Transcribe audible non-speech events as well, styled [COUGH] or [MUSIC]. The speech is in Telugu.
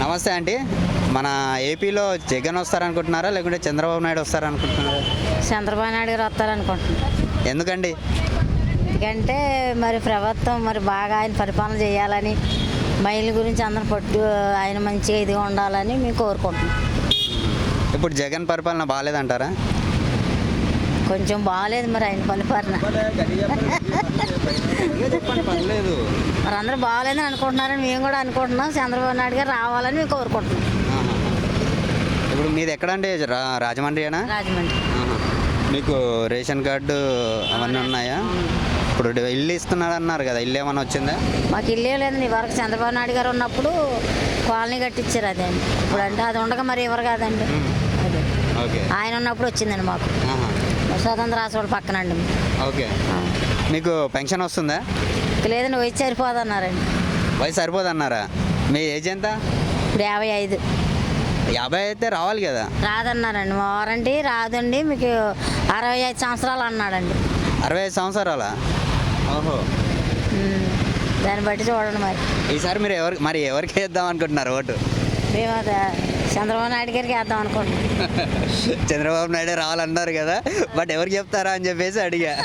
నమస్తే ఆంటీ మన ఏపీలో జగన్ వస్తారనుకుంటున్నారా? లేకుంటే చంద్రబాబు నాయుడు వస్తారనుకుంటున్నారా? చంద్రబాబు నాయుడు గారు వస్తారనుకుంటున్నాను ఎందుకండి? ఎందుకంటే మరి ప్రభుత్వం మరి బాగా ఆయన పరిపాలన చేయాలని మహిళల గురించి అందరూ పట్టు ఆయన మంచిగా ఇదిగా ఉండాలని మేము కోరుకుంటున్నాం. ఇప్పుడు జగన్ పరిపాలన బాగాలేదంటారా? కొంచెం బాగాలేదు మరి ఆయన పరిపాలన. అందరూ బాగాలేదని అనుకుంటున్నారని మేము కూడా అనుకుంటున్నాం. చంద్రబాబు నాయుడు గారు రావాలని మేము కోరుకుంటున్నాం. ఇప్పుడు మీది ఎక్కడండి? రా రాజమండ్రియేనా? రాజమండ్రి. మీకు రేషన్ కార్డు అవన్నీ ఉన్నాయా? ఇప్పుడు ఇల్లు ఇస్తున్నారు అన్నారు కదా ఇల్లు ఏమైనా వచ్చిందా? మాకు ఇల్లే లేదండి. ఇవరకు చంద్రబాబు నాయుడు గారు ఉన్నప్పుడు కాలనీ కట్టించారు అదే అండి. ఇప్పుడు అంటే అది ఉండగా మరి ఎవరు కాదండి. అదే. ఆయన ఉన్నప్పుడు వచ్చిందండి మాకు. స్వతంత్ర రాసుకోవాలి పక్కనండి ఓకే. మీకు పెన్షన్ వస్తుందా? లేదండి వయసు సరిపోదన్నారండి. వయసు సరిపోదన్నారా? మీ ఏజ్ ఎంత? ఇప్పుడు యాభై ఐదు. యాభై అయితే రావాలి కదా. రాదన్నారండి. మా వారంటీ రాదండి మీకు అరవై ఐదు సంవత్సరాలు అన్నాడండి. అరవై ఐదు సంవత్సరాల? ఓహో. దాన్ని బట్టి చూడండి మరి. ఈసారి మీరు ఎవరికి మరి ఎవరికి వేద్దాం అనుకుంటున్నారు ఓటు? మేము చంద్రబాబు నాయుడు గారికి వేద్దాం అనుకుంటున్నాం. [LAUGHS] చంద్రబాబు నాయుడు రావాలన్నారు కదా బట్ ఎవరికి చెప్తారా అని చెప్పేసి అడిగా. [LAUGHS]